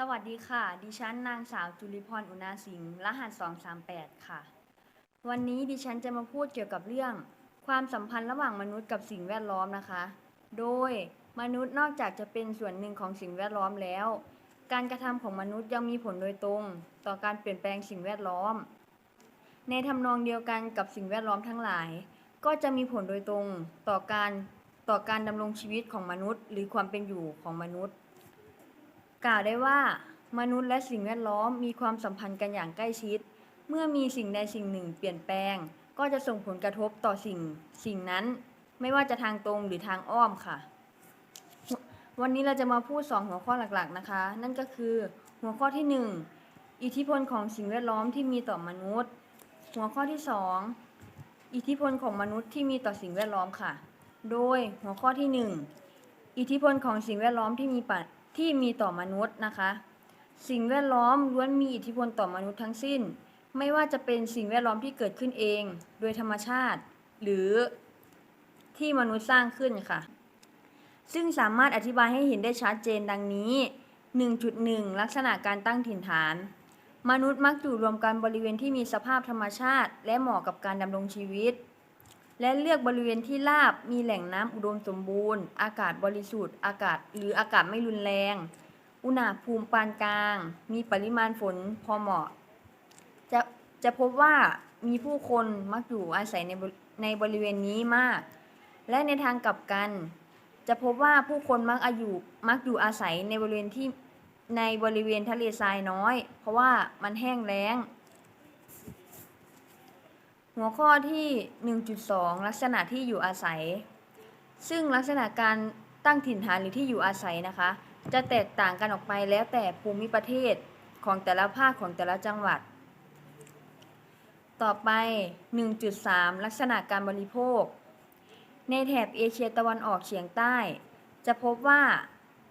สวัสดีค่ะ ดิฉันนางสาวจุลิพรอุณาสิงห์รหัส 238 ค่ะ วันนี้ดิฉันจะมาพูดเกี่ยวกับเรื่อง ความสัมพันธ์ระหว่างมนุษย์กับสิ่งแวดล้อมนะคะ โดยมนุษย์นอกจากจะเป็นส่วนหนึ่งของสิ่งแวดล้อมแล้ว การกระทำของมนุษย์ยังมีผลโดยตรง ต่อการเปลี่ยนแปลงสิ่งแวดล้อม ในทำนองเดียวกันกับสิ่งแวดล้อมทั้งหลาย ก็จะมีผลโดยตรงต่อการต่อการดำรงชีวิตของมนุษย์ หรือความเป็นอยู่ของมนุษย์ กล่าวได้ว่ามนุษย์และสิ่งแวดล้อมมีความสัมพันธ์กันอย่างใกล้ชิด เมื่อมีสิ่งใดสิ่งหนึ่งเปลี่ยนแปลง ก็จะส่งผลกระทบต่อสิ่งสิ่งนั้น ไม่ว่าจะทางตรงหรือทางอ้อมค่ะ วันนี้เราจะมาพูด 2 หัวข้อหลักๆนะคะ นั่นก็คือหัวข้อที่ 1 อิทธิพลของสิ่งแวดล้อมที่มีต่อมนุษย์ หัวข้อที่ 2 อิทธิพลของมนุษย์ที่มีต่อสิ่งแวดล้อมค่ะ โดยหัวข้อที่ 1 อิทธิพลของสิ่งแวดล้อมที่มีปะ ที่มีต่อมนุษย์นะคะ สิ่งแวดล้อมล้วนมีอิทธิพลต่อมนุษย์ทั้งสิ้น ไม่ว่าจะเป็นสิ่งแวดล้อมที่เกิดขึ้นเอง โดยธรรมชาติ หรือที่มนุษย์สร้างขึ้นค่ะ ซึ่งสามารถอธิบายให้เห็นได้ชัดเจนดังนี้ 1.1 ลักษณะการตั้งถิ่นฐาน มนุษย์มักอยู่รวมกันบริเวณที่มีสภาพธรรมชาติ และเหมาะกับการดำรงชีวิต และเลือกบริเวณที่ราบมีแหล่งน้ำอุดมสมบูรณ์ อากาศบริสุทธิ์อากาศหรืออากาศไม่รุนแรง อุณหภูมิปานกลาง มีปริมาณฝนพอเหมาะ จะจะพบว่ามีผู้คนมักอยู่อาศัยในในบริเวณนี้มาก และในทางกลับกัน จะพบว่าผู้คนมักอายุมักอยู่อาศัยในบริเวณที่ในบริเวณทะเลทรายน้อย เพราะว่ามันแห้งแล้ง หัวข้อที่ 1.2 ลักษณะที่อยู่อาศัย ซึ่งลักษณะการตั้งถิ่นฐานหรือที่อยู่อาศัยนะคะ จะแตกต่างกันออกไปแล้วแต่ภูมิประเทศของแต่ละภาคของแต่ละจังหวัด ต่อไป 1.3 ลักษณะการบริโภค ในแถบเอเชียตะวันออกเฉียงใต้ จะพบว่า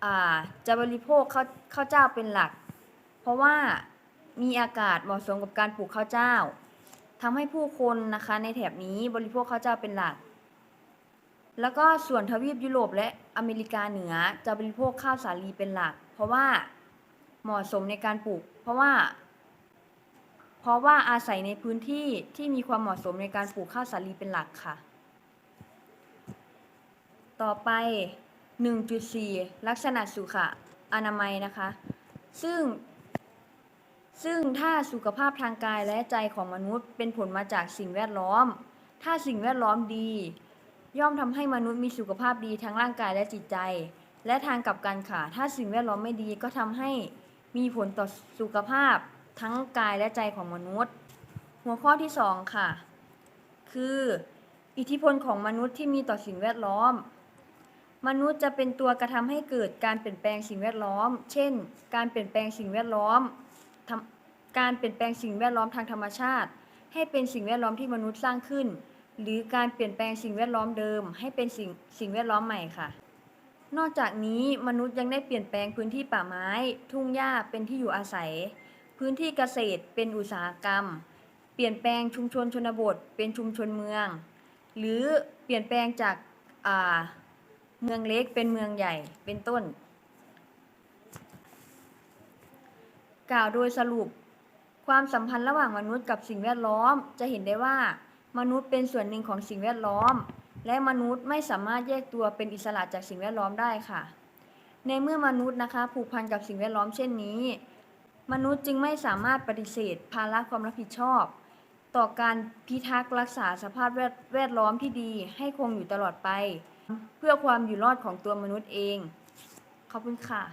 อ่าจะบริโภคข้าวข้าวเจ้าเป็นหลัก เพราะว่ามีอากาศเหมาะสมกับการปลูกข้าวเจ้า ทำให้ผู้คนนะคะในแถบนี้บริโภคข้าวเจ้าเป็นหลัก แล้วก็ส่วนทวีปยุโรปและอเมริกาเหนือจะบริโภคข้าวสาลีเป็นหลัก เพราะว่าเหมาะสมในการปลูก เพราะว่า เพราะว่าอาศัยในพื้นที่ที่มีความเหมาะสมในการปลูกข้าวสาลีเป็นหลักค่ะ ต่อไป 1.4 ลักษณะสุขะอนามัยนะคะ ซึ่ง ซึ่งถ้าสุขภาพทางกายและใจของมนุษย์ เป็นผลมาจากสิ่งแวดล้อม ถ้าสิ่งแวดล้อมดี ย่อมทำให้มนุษย์มีสุขภาพดีทั้งร่างกายและจิตใจ และทางกลับกันค่ะ ถ้าสิ่งแวดล้อมไม่ดีก็ทำให้มีผลต่อสุขภาพทั้งกายและใจของมนุษย์ หัวข้อที่ 2 ค่ะ คือ อิทธิพลของมนุษย์ที่มีต่อสิ่งแวดล้อม มนุษย์จะเป็นตัวกระทำให้เกิดการเปลี่ยนแปลงสิ่งแวดล้อม เช่น การเปลี่ยนแปลงสิ่งแวดล้อม การเปลี่ยนแปลงสิ่งแวดล้อมทางธรรมชาติ ให้เป็นสิ่งแวดล้อมที่มนุษย์สร้างขึ้น หรือการเปลี่ยนแปลงสิ่งแวดล้อมเดิม ให้เป็นสิ่งสิ่งแวดล้อมใหม่ค่ะ นอกจากนี้มนุษย์ยังได้เปลี่ยนแปลงพื้นที่ป่าไม้ ทุ่งหญ้าเป็นที่อยู่อาศัย พื้นที่เกษตรเป็นอุตสาหกรรม เปลี่ยนแปลงชุมชนชนบท เป็นชุมชนเมือง หรือเปลี่ยนแปลงจากเมืองเล็กเป็นเมืองใหญ่เป็นต้น กล่าวโดยสรุป ความสัมพันธ์ระหว่างมนุษย์กับสิ่งแวดล้อม จะเห็นได้ว่ามนุษย์เป็นส่วนหนึ่งของสิ่งแวดล้อม และมนุษย์ไม่สามารถแยกตัวเป็นอิสระจากสิ่งแวดล้อมได้ค่ะ ในเมื่อมนุษย์นะคะ ผูกพันกับสิ่งแวดล้อมเช่นนี้ มนุษย์จึงไม่สามารถปฏิเสธ ภาระความรับผิดชอบ ต่อการพิทักษ์รักษาสภาพแวดแวดล้อมที่ดี ให้คงอยู่ตลอดไป เพื่อความอยู่รอดของตัวมนุษย์เอง ขอบคุณค่ะ